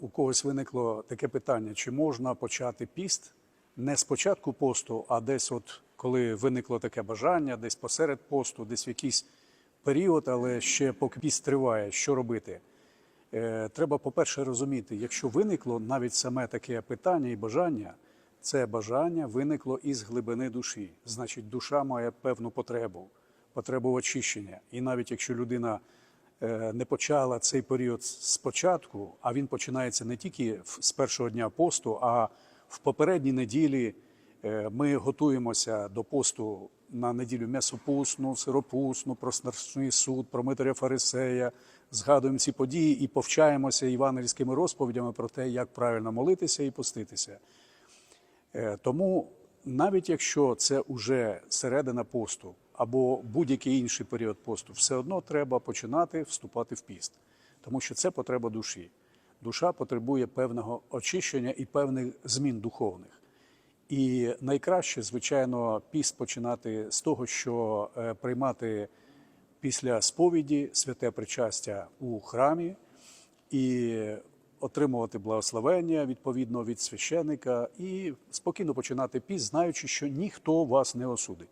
у когось виникло таке питання: чи можна почати піст не з початку посту, а десь, от коли виникло таке бажання, десь посеред посту, десь в якийсь період, але ще поки піст триває, що робити? Е, Треба, по-перше, розуміти, якщо виникло навіть саме таке питання і бажання, це бажання виникло із глибини душі. Значить, душа має певну потребу, потребу очищення. І навіть якщо людина не почала цей період спочатку, а він починається не тільки з першого дня посту, а в попередній неділі е, ми готуємося до посту на неділю м'ясопусну, сиропусну, про страшний суд, про Митаря Фарисея, згадуємо ці події і повчаємося євангельськими розповідями про те, як правильно молитися і поститися. Е, Тому навіть якщо це вже середина посту або будь-який інший період посту, все одно треба починати вступати в піст, тому що це потреба душі. Душа потребує певного очищення і певних змін духовних. І найкраще, звичайно, піст починати з того, що е, приймати після сповіді святе причастя у храмі і отримувати благословення відповідно від священика, і спокійно починати піст, знаючи, що ніхто вас не осудить.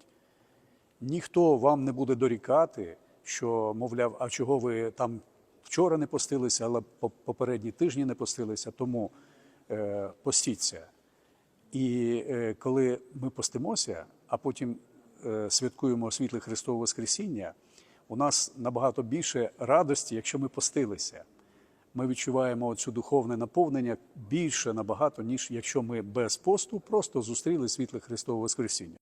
Ніхто вам не буде дорікати, що, мовляв, а чого ви там вчора не постилися, але по- попередні тижні не постилися, тому е, постіться. І е, коли ми постимося, а потім е, святкуємо світле Христове Воскресіння, у нас набагато більше радості, якщо ми постилися. Ми відчуваємо цю духовне наповнення більше набагато, ніж якщо ми без посту просто зустріли світле Христове Воскресіння.